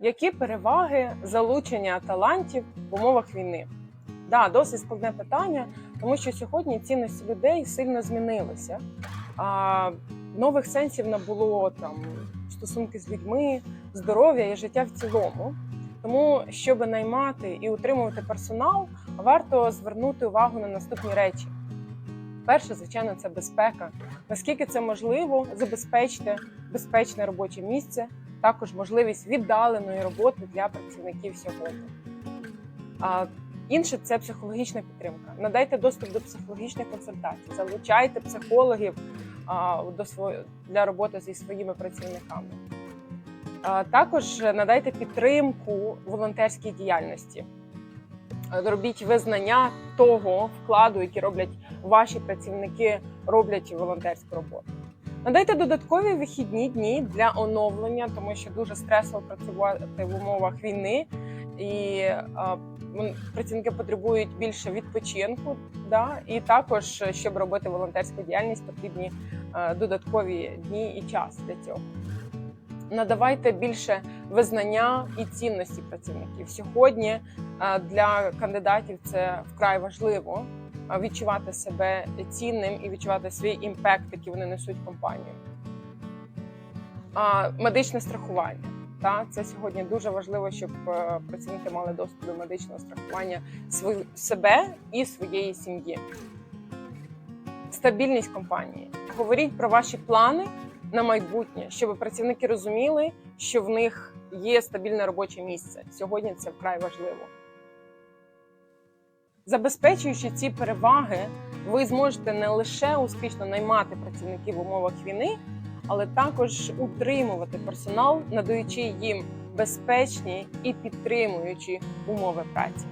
Які переваги залучення талантів в умовах війни? Да, досить складне питання, тому що сьогодні цінності людей сильно змінилися. А, нових сенсів набуло там стосунки з людьми, здоров'я і життя в цілому. Тому, щоб наймати і утримувати персонал, варто звернути увагу на наступні речі. Перше, звичайно, це безпека. Наскільки це можливо, забезпечте безпечне робоче місце, також можливість віддаленої роботи для працівників сьогодні. А інше це психологічна підтримка. Надайте доступ до психологічних консультацій, залучайте психологів до для роботи зі своїми працівниками. Також надайте підтримку волонтерській діяльності. Робіть визнання того вкладу, який роблять ваші працівники, роблять волонтерську роботу. Надайте додаткові вихідні дні для оновлення, тому що дуже стресово працювати в умовах війни, і працівники потребують більше відпочинку. Да? І також, щоб робити волонтерську діяльність, потрібні додаткові дні і час для цього. Надавайте більше визнання і цінності працівників. Сьогодні для кандидатів це вкрай важливо відчувати себе цінним і відчувати свій імпект, який вони несуть компанію. Медичне страхування. Та це сьогодні дуже важливо, щоб е, працівники мали доступ до медичного страхування себе і своєї сім'ї. Стабільність компанії. Говоріть про ваші плани на майбутнє, щоб працівники розуміли, що в них є стабільне робоче місце. Сьогодні це вкрай важливо. Забезпечуючи ці переваги, ви зможете не лише успішно наймати працівників в умовах війни, але також утримувати персонал, надаючи їм безпечні і підтримуючі умови праці.